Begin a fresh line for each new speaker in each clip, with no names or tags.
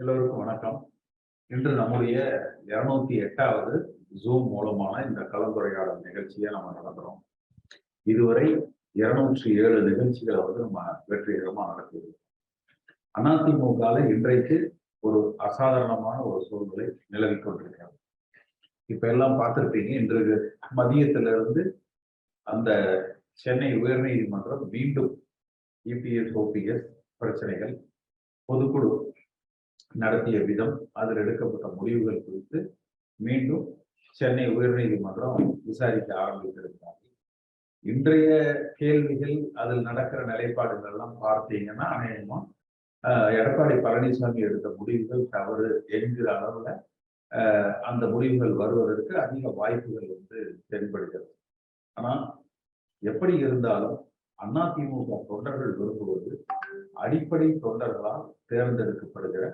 எல்லோருக்கும் வணக்கம். இன்று நம்முடைய இருநூத்தி எட்டாவது ஜூம் மூலமான இந்த கலந்துரையாடல் நிகழ்ச்சியை நம்ம நடத்துறோம். இதுவரை இருநூற்றி ஏழு நிகழ்ச்சிகளை வந்து நம்ம வெற்றிகரமா நடத்தியிருக்கோம். அதிமுகவில் இன்றைக்கு ஒரு அசாதாரணமான ஒரு சூழ்நிலை நிலவி கொண்டிருக்கிறது. இப்ப எல்லாம் பார்த்துருப்பீங்க இன்று மதியத்திலிருந்து அந்த சென்னை உயர்நீதிமன்றம் மீண்டும் இபிஎஸ் ஓபிஎஸ் பிரச்சனைகள் பொதுக்குழு நடத்திய விதம் அதில் எடுக்கப்பட்ட முடிவுகள் குறித்து மீண்டும் சென்னை உயர்நீதிமன்றம் விசாரிக்க ஆரம்பித்திருக்கிறார்கள். இன்றைய கேள்விகள் அதில் நடக்கிற நிலைப்பாடுகள் எல்லாம் பார்த்தீங்கன்னா அநேகமா எடப்பாடி பழனிசாமி எடுத்த முடிவுகள் தவறு என்கிற அளவுல அந்த முடிவுகள் வருவதற்கு அதிக வாய்ப்புகள் வந்து தென்படுகிறது. ஆனா எப்படி இருந்தாலும் அதிமுக தொண்டர்கள் விரும்புவது அடிப்படை தொண்டர்களால் தேர்ந்தெடுக்கப்படுகிற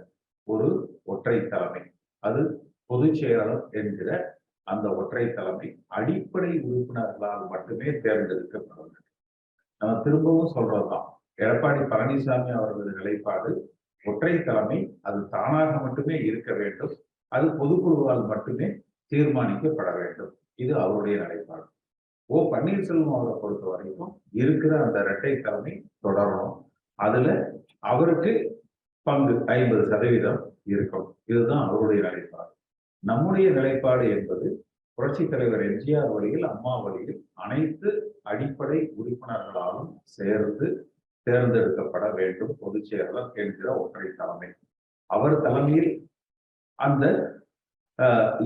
ஒரு ஒற்றை தலைமை. அது பொதுச் செயலாளர் என்கிற அந்த ஒற்றை தலைமை அடிப்படை உறுப்பினர்களால் மட்டுமே தேர்ந்தெடுக்கப்பட வேண்டும் நம்ம திரும்பவும் சொல்றதுதான். எடப்பாடி பழனிசாமி அவர்களது நிலைப்பாடு ஒற்றை தலைமை அது தானாக மட்டுமே இருக்க வேண்டும். அது பொதுக்குழுவால் மட்டுமே தீர்மானிக்கப்பட வேண்டும். இது அவருடைய நிலைப்பாடு. ஓ பன்னீர்செல்வம் அவரை பொறுத்த வரைக்கும் இருக்கிற அந்த இரட்டை தலைமை தொடரணும். அதுல அவருக்கு பங்கு ஐம்பது சதவீதம் இருக்கும். இதுதான் அவருடைய நிலைப்பாடு. நம்முடைய நிலைப்பாடு என்பது புரட்சி தலைவர் எம்ஜிஆர் வழியில் அம்மா வழியில் அனைத்து அடிப்படை உறுப்பினர்களாலும் சேர்ந்து தேர்ந்தெடுக்கப்பட வேண்டும். பொதுச் செயலாளர் என்கிற ஒற்றை தலைமை. அவர் தலைமையில் அந்த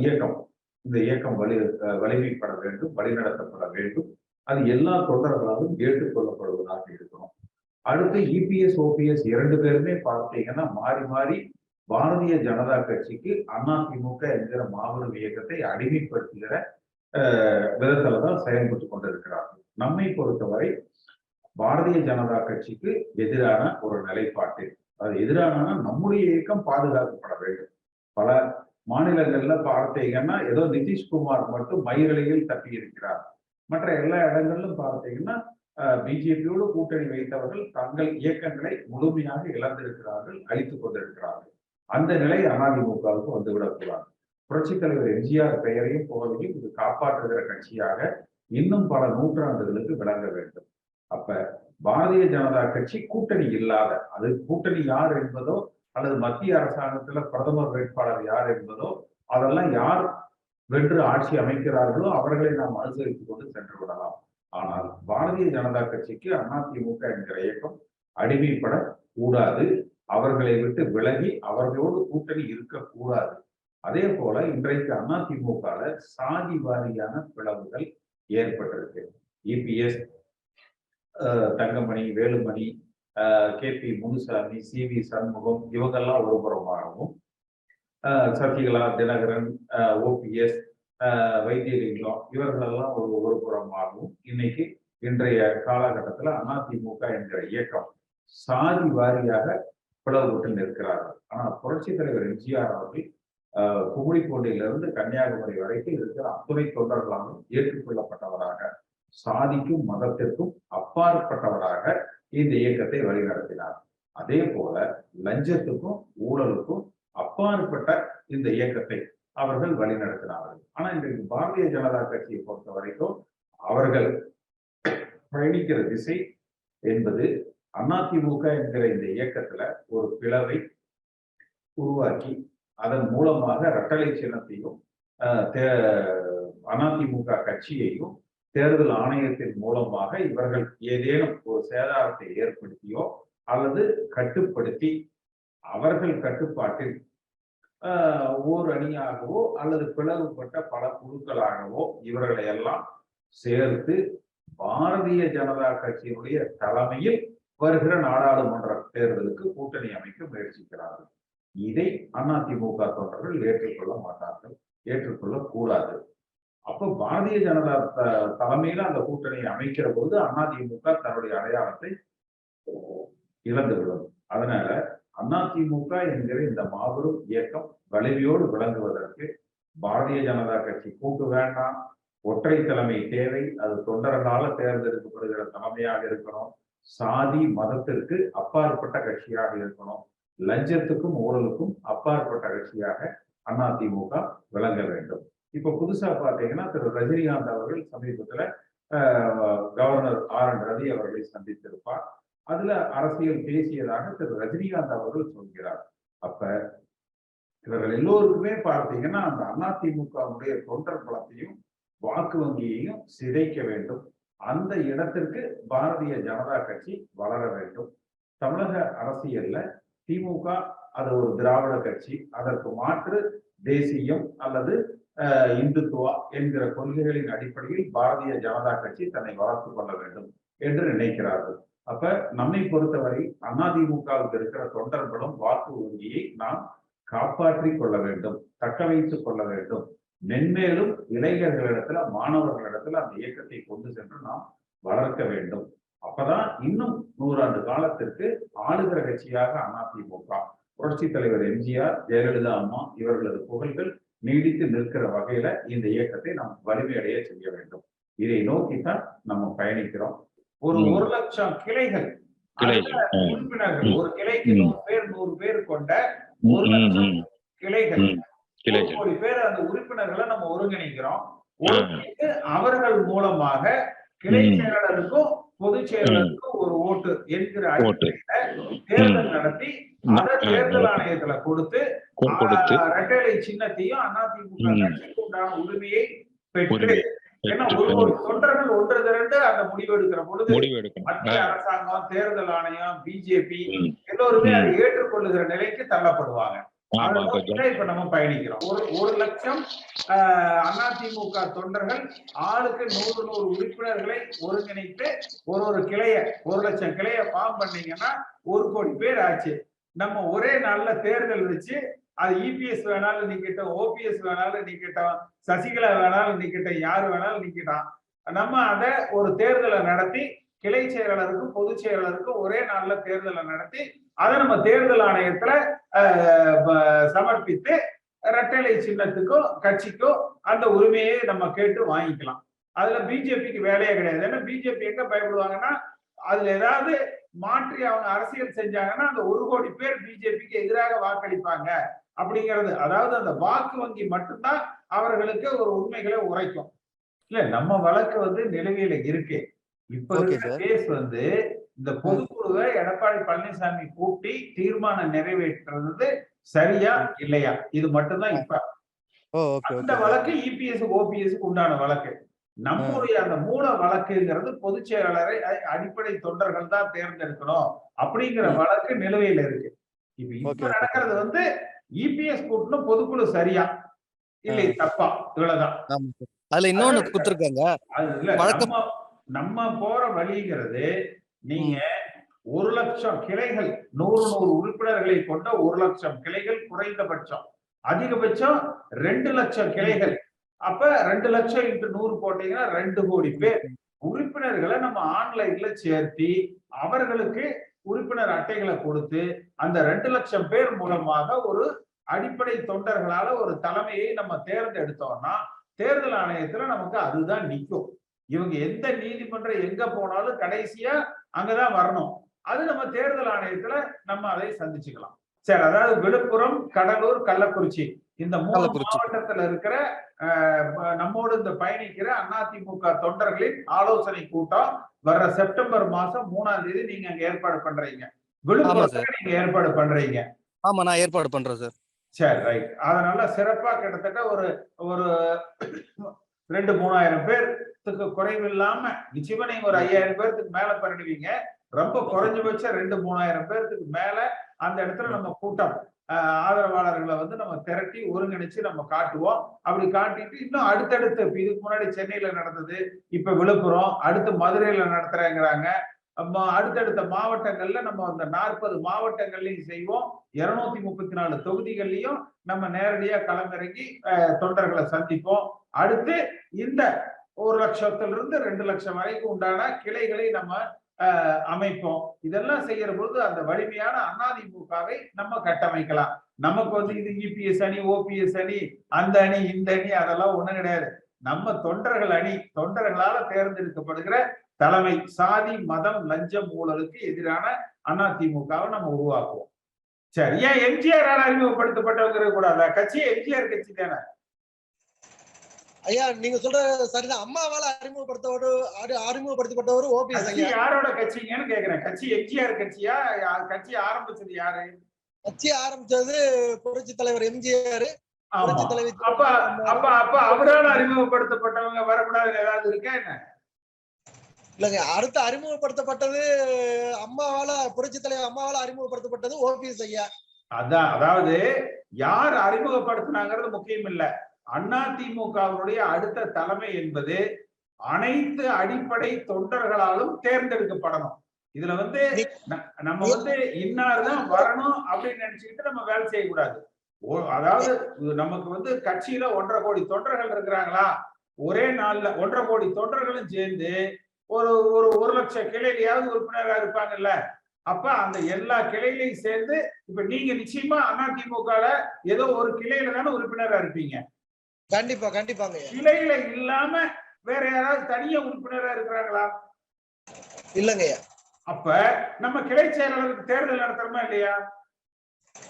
இயக்கம் இந்த இயக்கம் வலி வலிமைப்பட வேண்டும். வழிநடத்தப்பட வேண்டும். அது எல்லா தொண்டர்களாலும் ஏற்றுக்கொள்ளப்படுவதாக இருக்கணும் அடுத்து இபிஎஸ் ஓபிஎஸ் இரண்டு பேருமே பார்த்தீங்கன்னா மாறி மாறி பாரதிய ஜனதா கட்சிக்கு அதிமுக என்கிற மாபெரும் இயக்கத்தை அடிமைப்படுத்துகிற விதத்துல தான் செயல்பட்டு கொண்டிருக்கிறார்கள். நம்மை பொறுத்தவரை பாரதிய ஜனதா கட்சிக்கு எதிரான ஒரு நிலைப்பாட்டு. அது எதிரான நம்முடைய இயக்கம் பாதுகாக்கப்பட வேண்டும். பல மாநிலங்கள்ல பார்த்தீங்கன்னா ஏதோ நிதிஷ்குமார் மட்டும் மயிரிழையில் தப்பி இருக்கிறார் மற்ற எல்லா இடங்களிலும் பார்த்தீங்கன்னா பிஜேபியோடு கூட்டணி வைத்தவர்கள் தங்கள் இயக்கங்களை முழுமையாக இழந்திருக்கிறார்கள் அழித்துக் கொண்டிருக்கிறார்கள். அந்த நிலை அதிமுகவுக்கு வந்துவிடக்கூடாது புரட்சி தலைவர் எம்ஜிஆர் பெயரையும் புகழையும் இது காப்பாற்றுகிற கட்சியாக இன்னும் பல நூற்றாண்டுகளுக்கு விளங்க வேண்டும். அப்ப பாரதிய ஜனதா கட்சி கூட்டணி இல்லாத அது கூட்டணி யார் என்பதோ அல்லது மத்திய அரசாங்கத்துல பிரதமர் வேட்பாளர் யார் என்பதோ அதெல்லாம் யார் வென்று ஆட்சி அமைக்கிறார்களோ அவர்களை நாம் அனுசரித்துக் கொண்டு சென்று விடலாம். ஆனால் பாரதிய ஜனதா கட்சிக்கு அதிமுக என்கிற இயக்கம் அடிமைப்பட கூடாது அவர்களை விட்டு விலகி அவர்களோடு கூட்டணி இருக்கக்கூடாது. அதே போல இன்றைக்கு அதிமுக சாதி வாரியான பிளவுகள் ஏற்பட்டிருக்கு. EPS Thangamani Velumani K P Munusamy C V Shanmugam இவங்கெல்லாம் ஒரு புறமாகவும் சசிகலா தினகரன் ஓபிஎஸ் வைத்தியலிங்கம் இவர்களெல்லாம் ஒரு ஒரு புறமாகவும் இன்னைக்கு இன்றைய காலகட்டத்தில் அதிமுக என்கிற இயக்கம் சாதி வாரியாக பிளவுபட்டு நிற்கிறார்கள். ஆனால் புரட்சி தலைவர் எம்ஜிஆர் அவர்கள் குமுடிக்கோண்டையிலிருந்து கன்னியாகுமரி வரைக்கும் இருக்கிற அத்துணை தொண்டர்களாலும் ஏற்றுக்கொள்ளப்பட்டவராக சாதிக்கும் மதத்திற்கும் அப்பாற்பட்டவராக இந்த இயக்கத்தை வழிநடத்தினார். அதே போல லஞ்சத்துக்கும் ஊழலுக்கும் அப்பாற்பட்ட இந்த இயக்கத்தை அவர்கள் வழிநடத்தினார்கள் ஆனா இன்றைக்கு பாரதிய ஜனதா கட்சியை பொறுத்த வரைக்கும் அவர்கள் என்கிற திசை என்பது அதிமுக என்கிற இந்த இயக்கத்துல ஒரு பிளவை உருவாக்கி அதன் மூலமாக இரட்டலை சின்னத்தையும் அதிமுக கட்சியையும் தேர்தல் ஆணையத்தின் மூலமாக இவர்கள் ஏதேனும் ஒரு சேதாரத்தை ஏற்படுத்தியோ அல்லது கட்டுப்படுத்தி அவர்கள் கட்டுப்பாட்டில் ஓர் அணியாகவோ அல்லது பிளவுபட்ட பல குழுக்களாகவோ இவர்களை எல்லாம் சேர்த்து பாரதிய ஜனதா கட்சியினுடைய தலைமையில் வருகிற நாடாளுமன்ற தேர்தலுக்கு கூட்டணி அமைக்க முயற்சிக்கிறார்கள். இதை அதிமுக தொண்டர்கள் ஏற்றுக்கொள்ள மாட்டார்கள் ஏற்றுக்கொள்ள கூடாது அப்ப பாரதிய ஜனதா தலைமையில அந்த கூட்டணியை அமைக்கிற போது அதிமுக தன்னுடைய அடையாளத்தை இழந்துவிடும். அதனால அதிமுக என்கிற இந்த மாபெரும் இயக்கம் வலிமையோடு விளங்குவதற்கு பாரதிய ஜனதா கட்சி கூட்டு வேண்டாம் ஒற்றை தலைமை தேவை. அது தொண்டர்களால தேர்ந்தெடுக்கப்படுகிற தலைமையாக இருக்கணும். சாதி மதத்திற்கு அப்பாற்பட்ட கட்சியாக இருக்கணும். லஞ்சத்துக்கும் ஊழலுக்கும் அப்பாற்பட்ட கட்சியாக அதிமுக விளங்க வேண்டும். இப்ப புதுசா பாத்தீங்கன்னா திரு. ரஜினிகாந்த் அவர்கள் சமீபத்துல கவர்னர் ஆர். என். ரவி அவர்களை சந்தித்திருப்பார். அதுல அரசியல் பேசியதாக திரு. ரஜினிகாந்த் அவர்கள் சொல்கிறார். அப்ப இவர்கள் எல்லோருக்குமே பார்த்தீங்கன்னா அந்த அதிமுகவுடைய தொண்டர் பலத்தையும் வாக்கு வங்கியையும் சிதைக்க வேண்டும். அந்த இடத்திற்கு பாரதிய ஜனதா கட்சி வளர வேண்டும். தமிழக அரசியல்ல திமுக அது ஒரு திராவிட கட்சி. அதற்கு மாற்று தேசியம் அல்லது இந்துத்துவா என்கிற கொள்கைகளின் அடிப்படையில் பாரதிய ஜனதா கட்சி தன்னை வளர்த்து கொள்ள வேண்டும் என்று நினைக்கிறார்கள். அப்ப நம்மை பொறுத்தவரை அதிமுகவுக்கு இருக்கிற தொண்டர்களும் வாக்கு வங்கியை நாம் காப்பாற்றி கொள்ள வேண்டும் தக்க வைத்துக் கொள்ள வேண்டும். மென்மேலும் இளைஞர்களிடத்துல மாணவர்களிடத்துல அந்த இயக்கத்தை கொண்டு சென்று நாம் வளர்க்க வேண்டும். அப்பதான் இன்னும் நூறாண்டு காலத்திற்கு ஆளுகிற கட்சியாக அதிமுக புரட்சி தலைவர் எம்ஜிஆர் ஜெயலலிதா அம்மா இவர்களது புகழ்கள் நீடித்து நிற்கிற வகையில இந்த இயக்கத்தை நாம் வலிமையடைய செய்ய வேண்டும். இதை நோக்கித்தான் நம்ம பயணிக்கிறோம். ஒரு. ஒரு லட்சம் கிளைகள். உறுப்பினர்கள் ஒரு கிளைக்கு. நூறு பேர் நூறு பேர் கொண்ட ஒரு லட்சம் கிளைகள். கோடி பேர் அந்த உறுப்பினர்களை நம்ம ஒருங்கிணைக்கிறோம் அவர்கள் மூலமாக கிளை. செயலாளருக்கும் பொதுச் செயலாளருக்கும் ஒரு ஓட்டு என்கிற. அடிப்படையில தேர்தல் நடத்தி அதை. தேர்தல் ஆணையத்துல கொடுத்து இரட்டைலை சின்னத்தையும் அதிமுக. கட்சிக்கு உண்டான உரிமையை பெற்று ஏன்னா ஒரு ஒரு தொண்டர்கள் ஒன்று திரண்டு அந்த முடிவு எடுக்கிற பொழுது மத்திய அரசாங்கம் தேர்தல் ஆணையம் பிஜேபி. எல்லோருமே. அதை ஏற்றுக்கொள்ளுகிற நிலைக்கு தள்ளப்படுவாங்க
இப்ப
நம்ம பயணிக்கிறோம். ஒரு ஒரு லட்சம் அதிமுக தொண்டர்கள் ஆளுக்கு நூறு நூறு உறுப்பினர்களை ஒருங்கிணைத்து ஒரு ஒரு கிளைய ஒரு லட்சம் கிளைய ஃபார்ம் பண்ணீங்கன்னா ஒரு கோடி பேர் ஆச்சு. நம்ம ஒரே நாள்ல தேர்தல் வச்சு அது இபிஎஸ் வேணாலும் நிக்கட்டும் ஓபிஎஸ் வேணாலும் நிக்கட்டும் சசிகலா வேணாலும் நிக்கட்டும் யாரு வேணாலும் நிக்கட்டும் நம்ம அதை ஒரு தேர்தலை நடத்தி கிளை செயலாளருக்கும் பொதுச் செயலாளருக்கும் ஒரே நாள்ல தேர்தலை நடத்தி அதை நம்ம தேர்தல் ஆணையத்துல சமர்ப்பித்து இரட்டை சின்னத்துக்கும் கட்சிக்கும் அந்த உரிமையை நம்ம கேட்டு வாங்கிக்கலாம். அதுல பிஜேபிக்கு வேலையே கிடையாது. ஏன்னா பிஜேபி எங்க பயப்படுவாங்கன்னா அதுல ஏதாவது மாற்றி அவங்க அரசியல் செஞ்சாங்கன்னா அந்த ஒரு கோடி பேர் பிஜேபிக்கு எதிராக வாக்களிப்பாங்க அப்படிங்கிறது. அதாவது அந்த வாக்கு வங்கி மட்டும்தான் அவர்களுக்கு ஒரு உண்மைகளை உரைக்கும். இல்ல நம்ம வழக்கு வந்து நிலுவையில இருக்கு. இப்ப. கேஸ் வந்து இந்த பொதுக்குழுவை எடப்பாடி பழனிசாமி கூட்டி தீர்மானம் நிறைவேற்றுறது சரியா இல்லையா? இது மட்டும்தான் இப்ப. அந்த வழக்கு இபிஎஸ் ஓபிஎஸ் உண்டான வழக்கு. நம்முடைய அந்த மூல வழக்குங்கிறது பொதுச் செயலாளரை அடிப்படை தொண்டர்கள் தான் தேர்ந்தெடுக்கணும் அப்படிங்கிற. வழக்கு நிலுவையில இருக்கு. இப்ப இப்ப. நடக்கிறது வந்து இபிஎஸ் கூட்டணும் பொதுக்குழு சரியா? இல்லை தப்பா? இவ்வளவுதான்.
அதுல இன்னொன்னு
நம்ம நம்ம போற வழிங்கிறது நீங்க ஒரு லட்சம் கிளைகள் நூறு நூறு உறுப்பினர்களை கொண்ட ஒரு லட்சம் கிளைகள் குறைந்தபட்சம். அதிகபட்சம் ரெண்டு லட்சம் கிளைகள். அப்ப ரெண்டு லட்சம் இன்ட்டு நூறு போட்டீங்கன்னா ரெண்டு கோடி பேர். உறுப்பினர்களை நம்ம ஆன்லைன்ல சேர்த்தி அவர்களுக்கு உறுப்பினர் அட்டைகளை கொடுத்து அந்த ரெண்டு லட்சம் பேர் மூலமாக ஒரு அடிப்படை தொண்டர்களால ஒரு தலைமையை நம்ம தேர்ந்தெடுத்தோம்னா தேர்தல் ஆணையத்துல நமக்கு அதுதான் நிற்கும் இவங்க எந்த நீதிமன்றம் எங்க போனாலும் கடைசியா அங்கதான் வரணும். அது நம்ம தேர்தல் ஆணையத்துல நம்ம அதை சந்திச்சுக்கலாம். சரி அதாவது விழுப்புரம் கடலூர் கள்ளக்குறிச்சி. இந்த மூணு. மாவட்டத்துல இருக்கிற நம்மோடு இந்த பயணிக்கிற அதிமுக தொண்டர்களின் ஆலோசனை கூட்டம் வர்ற செப்டம்பர் மாசம் மூணாம் தேதி நீங்க அங்க ஏற்பாடு பண்றீங்க. விழுப்புரத்துல நீங்க ஏற்பாடு பண்றீங்க.
ஆமா நான் ஏற்பாடு பண்றேன் சார்.
சரி ரைட் அதனால சிறப்பா கிட்டத்தட்ட ஒரு ஒரு ரெண்டு மூணாயிரம் பேர்த்துக்கு குறைவில்லாம நிச்சயமா நீங்க ஒரு ஐயாயிரம் பேர்த்துக்கு மேல பண்ணிடுவீங்க. ரொம்ப குறைஞ்சபட்சம் ரெண்டு மூணாயிரம் பேர்த்துக்கு மேல அந்த இடத்துல நம்ம கூட்டம் ஆதரவாளர்களை வந்து நம்ம திரட்டி ஒருங்கிணைச்சு நம்ம காட்டுவோம். அப்படி காட்டிட்டு இன்னும் அடுத்தடுத்து இதுக்கு முன்னாடி சென்னையில நடந்தது இப்ப விழுப்புரம் அடுத்து மதுரையில நடத்துறேங்கிறாங்க. அடுத்தடுத்த மாவட்டங்கள்ல நம்ம அந்த நாற்பது மாவட்டங்கள்லையும் செய்வோம். இருநூத்தி முப்பத்தி நாலு தொகுதிகள்லையும் நம்ம நேரடியா களமிறங்கி தொண்டர்களை சந்திப்போம். அடுத்து இந்த ஒரு லட்சத்திலிருந்து ரெண்டு லட்சம் வரைக்கும் உண்டான கிளைகளை நம்ம அமைப்போம். இதெல்லாம் செய்யற பொழுது அந்த வலிமையான அதிமுகவை நம்ம கட்டமைக்கலாம். நமக்கு வந்து இது இபிஎஸ் அணி ஓபிஎஸ் அணி அந்த அணி இந்த அணி அதெல்லாம் ஒண்ணும் கிடையாது. நம்ம தொண்டர்கள் அணி தொண்டர்களால தேர்ந்தெடுக்கப்படுகிற தலைமை சாதி மதம் லஞ்சம் ஊழலுக்கு எதிரான அதிமுகவை நம்ம உருவாக்குவோம். சரி ஏன் எம்ஜிஆர் அறிமுகப்படுத்தப்பட்டவங்க கூடாது கட்சி எம்ஜிஆர் கட்சி தானே?
ஐயா நீங்க சொல்ற சரிதான். அம்மாவால அறிமுகப்படுத்தவர் அறி- அறிமுகப்படுத்தப்பட்டவர் ஓபிஎஸ்
யாரோட கட்சிங்கன்னு கேக்குறேன். கட்சி எம்ஜிஆர் கட்சியா? கட்சி ஆரம்பிச்சது யாரு?
கட்சி ஆரம்பிச்சது புரட்சி தலைவர் எம்ஜிஆர். புரட்சி தலைவி
அப்ப அப்ப அப்ப அவரால் அறிமுகப்படுத்தப்பட்டவங்க வரக்கூடாதுன்னு ஏதாவது இருக்கா என்ன?
இல்லங்க அடுத்து அறிமுகப்படுத்தப்பட்டது அம்மாவால புரட்சி தலைவர் அம்மாவால அறிமுகப்படுத்தப்பட்டது ஓபிஎஸ் ஐயா.
அதான் அதாவது யார் அறிமுகப்படுத்தினாங்கிறது முக்கியம் இல்ல. அண்ணா திமுகவினுடைய அடுத்த தலைமை என்பது அனைத்து அடிப்படை தொண்டர்களாலும் தேர்ந்தெடுக்கப்படணும். இதுல வந்து நம்ம வந்து இன்னார்தான் வரணும் அப்படின்னு நினைச்சுக்கிட்டு நம்ம வேலை செய்யக்கூடாது அதாவது நமக்கு வந்து கட்சியில ஒன்றரை கோடி தொண்டர்கள் இருக்கிறாங்களா? ஒரே நாள்ல ஒன்றரை கோடி தொண்டர்களும் சேர்ந்து ஒரு ஒரு ஒரு லட்சம் கிளையிலையாவது உறுப்பினரா இருப்பாங்கல்ல? அப்ப அந்த எல்லா கிளையிலையும் சேர்ந்து இப்ப நீங்க நிச்சயமா அதிமுகல ஏதோ ஒரு கிளையில தானே உறுப்பினரா இருப்பீங்க.
கண்டிப்பா கண்டிப்பாங்க.
கிளையில இல்லாம வேற யாராவது தனியா உறுப்பினரா இருக்கிறாங்களா?
இல்லங்க ஐயா.
அப்ப நம்ம கிளை செயலாளருக்கு தேர்தல் நடத்துறோமா இல்லையா?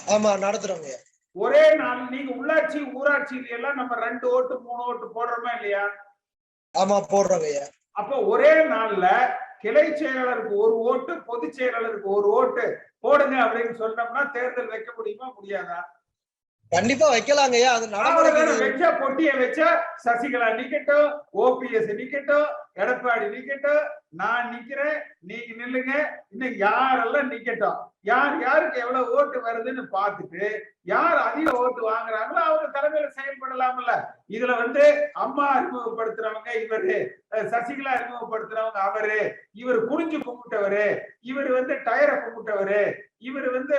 ஆமா நடத்துறோங்க
ஒரே நாள் நீங்க உள்ளாட்சி ஊராட்சியில எல்லாம் நம்ம ரெண்டு ஓட்டு மூணு ஓட்டு போடுறோமா இல்லையா?
ஆமா போடுறோங்க
அப்ப ஒரே நாள்ல கிளை செயலாளருக்கு ஒரு ஓட்டு பொதுச் செயலாளருக்கு ஒரு ஓட்டு போடுங்க அப்படின்னு சொன்னோம்னா தேர்தல் வைக்க முடியுமா முடியாதா?
கண்டிப்பா வைக்கலாங்க ஐயா. அது. நடைமுறைக்கு
வச்சா பொட்டிய வச்சா சசிகலா நிக்கட்டும் ஓபிஎஸ் நிக்கட்டும் எடப்பாடி நிக்கட்டும். நான் நிக்கிறேன் நீங்க நில்லுங்க. இன்னும் யாரெல்லாம் நிக்கட்டும்? யார் யாருக்கு எவ்வளவு ஓட்டு வருதுன்னு பார்த்துட்டு யார் அதிக ஓட்டு வாங்குறாங்களோ அவங்க தலைமையில செயல்படலாம்ல. இதுல வந்து அம்மா அறிமுகப்படுத்துறவங்க இவரு சசிகலா அறிமுகப்படுத்துறவங்க அவரு இவர் குனிஞ்சு கும்பிட்டவரு இவர் வந்து டயரை கும்பிட்டவரு இவர் வந்து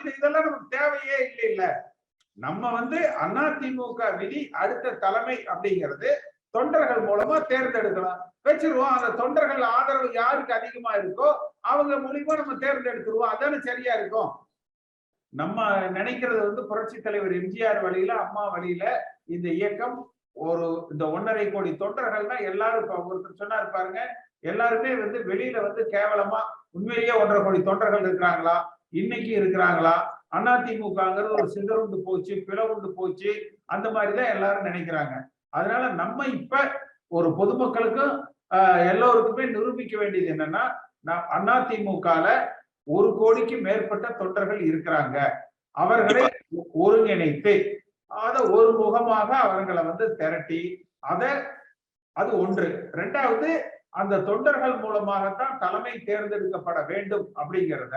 இது இதெல்லாம் நமக்கு தேவையே இல்லை இல்ல நம்ம வந்து அதிமுக விதி அடுத்த தலைமை அப்படிங்கிறது தொண்டர்கள் மூலமா தேர்ந்தெடுக்கலாம் வச்சிருவோம். அந்த தொண்டர்கள் ஆதரவு யாருக்கு அதிகமா இருக்கோ அவங்க மூலியமா நம்ம தேர்ந்தெடுத்துருவோம். அதானே சரியா இருக்கும். நம்ம நினைக்கிறது வந்து புரட்சி தலைவர் எம்ஜிஆர் வழியில அம்மா வழியில இந்த இயக்கம் ஒரு இந்த ஒன்றரை கோடி தொண்டர்கள்னா எல்லாரும் இப்ப ஒருத்தர் சொன்னா இருப்பாருங்க எல்லாருமே வந்து வெளியில வந்து கேவலமா உண்மையிலேயே ஒன்றரை கோடி தொண்டர்கள் இருக்கிறாங்களா? இன்னைக்கு இருக்கிறாங்களா? அதிமுகங்கிறது ஒரு சிதறுண்டு போச்சு பிளவுண்டு போச்சு அந்த மாதிரிதான் எல்லாரும் நினைக்கிறாங்க. அதனால நம்ம இப்ப ஒரு பொதுமக்களுக்கும் எல்லோருக்குமே நிரூபிக்க வேண்டியது என்னன்னா நான் அதிமுகல ஒரு கோடிக்கு மேற்பட்ட தொண்டர்கள் இருக்கிறாங்க. அவர்களை ஒருங்கிணைத்து அத ஒரு முகமாக அவர்களை வந்து திரட்டி அத அது ஒன்று. ரெண்டாவது அந்த தொண்டர்கள் மூலமாகத்தான் தலைமை தேர்ந்தெடுக்கப்பட வேண்டும் அப்படிங்கிறத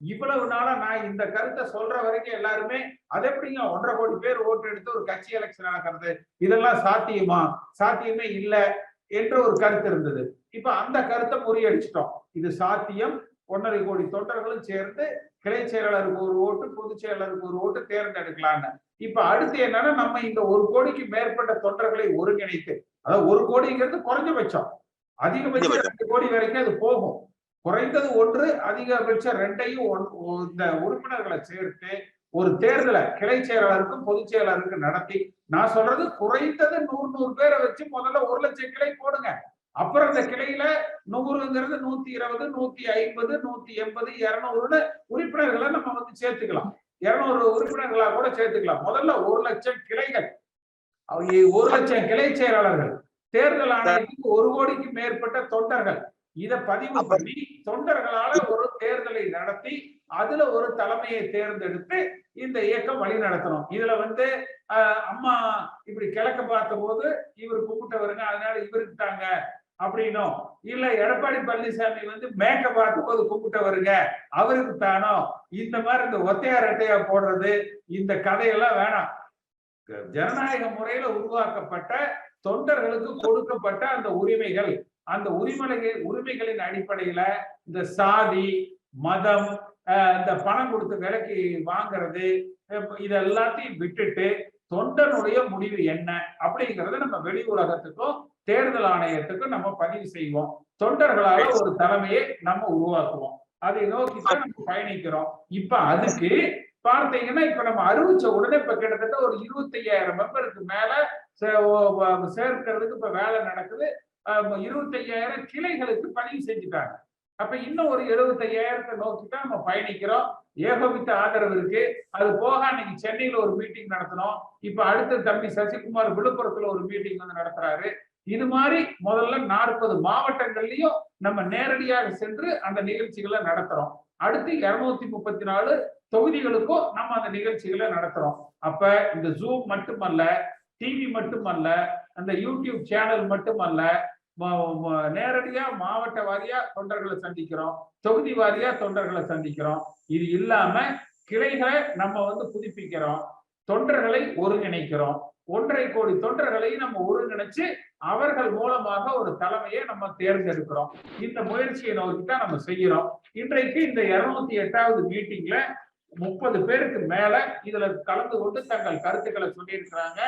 இவ்வளவு நாளா நான் இந்த கருத்தை சொல்ற வரைக்கும் எல்லாருமே அது எப்படிங்க? ஒன்றரை கோடி பேர் ஓட்டு எடுத்து ஒரு கட்சி எலெக்ஷன் நடக்கிறது. இதெல்லாம் சாத்தியமா? சாத்தியமே இல்ல என்ற ஒரு கருத்து இருந்தது. இப்ப அந்த கருத்தை முறியடிச்சிட்டோம். இது சாத்தியம். ஒன்றரை கோடி தொண்டர்களும் சேர்ந்து கிளை செயலாளருக்கு ஒரு ஓட்டு பொதுச் செயலாளருக்கு ஒரு ஓட்டு தேர்ந்தெடுக்கலான்னு இப்ப அடுத்து என்னன்னா நம்ம இந்த ஒரு கோடிக்கு மேற்பட்ட தொண்டர்களை ஒருங்கிணைத்து அதாவது ஒரு கோடிங்கிறது குறைஞ்சபட்சம். அதிகபட்சம் ரெண்டு கோடி வரைக்கும் அது போகும். குறைந்தது ஒன்று அதிகபட்சம் ரெண்டையும் ஒன்- இந்த உறுப்பினர்களை சேர்த்து ஒரு தேர்தலை கிளை செயலாளருக்கும் பொதுச் செயலாளருக்கும் நடத்தி நான் சொல்றது குறைந்தது நூறு நூறு பேரை வச்சு முதல்ல ஒரு லட்சம் கிளை போடுங்க. அப்புறம் இந்த கிளையில நூறுங்கிறது நூத்தி இருபது நூத்தி ஐம்பது நூத்தி எண்பது இருநூறுன்னு உறுப்பினர்களை நம்ம வந்து சேர்த்துக்கலாம். இருநூறு உறுப்பினர்களா கூட சேர்த்துக்கலாம். முதல்ல ஒரு லட்சம் கிளைகள். ஒரு லட்சம் கிளை செயலாளர்கள். தேர்தல் ஆணையத்துக்கு ஒரு கோடிக்கு மேற்பட்ட தொண்டர்கள். இத பதிவு பண்ணி தொண்டர்களால ஒரு தேர்தலை நடத்தி அதுல ஒரு தலைமையை தேர்ந்தெடுத்து இந்த இயக்கம் வழி நடத்தணும். இதுல வந்து அம்மா இப்படி கிழக்க பார்த்த போது இவர் கும்பிட்டவருங்க அதனால இவருக்கு தாங்க அப்படின்னும். இல்ல எடப்பாடி பழனிசாமி வந்து மேக்க பார்த்த போது கும்பிட்டவருங்க அவருக்கு தானோ? இந்த மாதிரி இந்த ஒத்தையா ரெட்டையா போடுறது இந்த கதையெல்லாம் வேணாம். ஜனநாயக முறையில உருவாக்கப்பட்ட தொண்டர்களுக்கு கொடுக்கப்பட்ட அந்த உரிமைகள் அந்த உரிமைகள் உரிமைகளின் அடிப்படையில இந்த சாதி மதம் இந்த பணம் கொடுத்து விலைக்கு வாங்குறது இதெல்லாத்தையும் இது எல்லாத்தையும் விட்டுட்டு தொண்டனுடைய முடிவு என்ன அப்படிங்கறத நம்ம வெளி உலகத்துக்கும் தேர்தல் ஆணையத்துக்கும் நம்ம பதிவு செய்வோம். தொண்டர்களால ஒரு தலைமையை நம்ம உருவாக்குவோம். அதை நோக்கி தான் நம்ம பயணிக்கிறோம். இப்ப அதுக்கு பார்த்தீங்கன்னா இப்ப நம்ம அறிவிச்ச உடனே இப்ப கிட்டத்தட்ட ஒரு இருபத்தையாயிரம் மெம்பருக்கு மேல சே- சேர்க்கிறதுக்கு இப்ப வேலை நடக்குது. இருபத்தி இருபத்தையாயிரம் கிளைகளுக்கு பதிவு செஞ்சுட்டாங்க. அப்ப இன்னும் ஒரு எழுபத்தையாயிரத்தை நோக்கி தான் நம்ம பயணிக்கிறோம். ஏகோபித்த ஆதரவு இருக்கு. அது போக அன்னைக்கு சென்னையில ஒரு மீட்டிங் நடத்தினோம். இப்ப அடுத்த தம்பி சசிகுமார் விழுப்புரத்துல ஒரு மீட்டிங் வந்து நடத்துறாரு. இது மாதிரி முதல்ல நாற்பது மாவட்டங்கள்லயும் நம்ம நேரடியாக சென்று அந்த நிகழ்ச்சிகளை நடத்துறோம். அடுத்து இருநூத்தி முப்பத்தி நாலு தொகுதிகளுக்கும் நம்ம அந்த நிகழ்ச்சிகளை நடத்துறோம். அப்ப இந்த ஜூம் மட்டுமல்ல டிவி மட்டுமல்ல அந்த யூடியூப் சேனல் மட்டுமல்ல நேரடியா மாவட்ட வாரியா தொண்டர்களை சந்திக்கிறோம் தொகுதி வாரியா தொண்டர்களை சந்திக்கிறோம். இது இல்லாம கிளைகளை நம்ம வந்து புதுப்பிக்கிறோம் தொண்டர்களை ஒருங்கிணைக்கிறோம். ஒன்றரை கோடி தொண்டர்களை நம்ம ஒருங்கிணைச்சு அவர்கள் மூலமாக ஒரு தலைமையை நம்ம தேர்ந்தெடுக்கிறோம். இந்த முயற்சியை நோக்கி தான் நம்ம செய்யறோம் இன்றைக்கு இந்த இருநூத்தி எட்டாவது மீட்டிங்ல முப்பது பேருக்கு மேல இதுல கலந்து கொண்டு தங்கள் கருத்துக்களை சொல்லியிருக்கிறாங்க.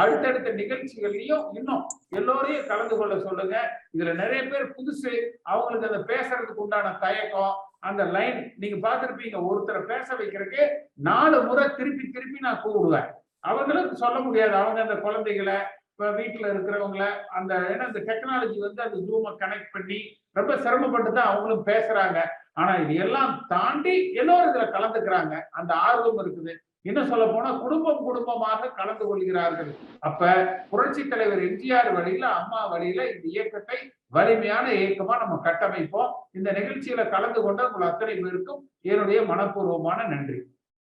அடுத்தடுத்த நிகழ்ச்சிகள்லயும் இன்னும் எல்லோரையும் கலந்து கொள்ள சொல்லுங்க. இதுல நிறைய பேர் புதுசு அவங்களுக்கு அந்த பேசுறதுக்கு உண்டான தயக்கம் அந்த லைன் நீங்க பார்த்திருப்பீங்க ஒருத்தரை பேச வைக்கிறதுக்கு நாலு முறை திருப்பி திருப்பி நான் கூப்பிடுவேன். அவங்களும் சொல்ல முடியாது. அவங்க அந்த குழந்தைகளை இப்போ வீட்டில் இருக்கிறவங்கள அந்த ஏன்னா அந்த டெக்னாலஜி வந்து அந்த ஜூமை கனெக்ட் பண்ணி ரொம்ப சிரமப்பட்டு தான் அவங்களும் பேசுறாங்க. ஆனா இது எல்லாம் தாண்டி எல்லோரும் இதுல கலந்துக்கிறாங்க. அந்த ஆர்வம் இருக்குது. இன்னும் சொல்ல போனா குடும்பம் குடும்பமாக கலந்து கொள்கிறார்கள். அப்ப புரட்சி தலைவர் எம்ஜிஆர் வழியில அம்மா வழியில இந்த இயக்கத்தை வலிமையான இயக்கமா நம்ம கட்டமைப்போம். இந்த நிகழ்ச்சியில கலந்து கொண்ட உங்கள் அத்தனை பேருக்கும் என்னுடைய மனப்பூர்வமான நன்றி.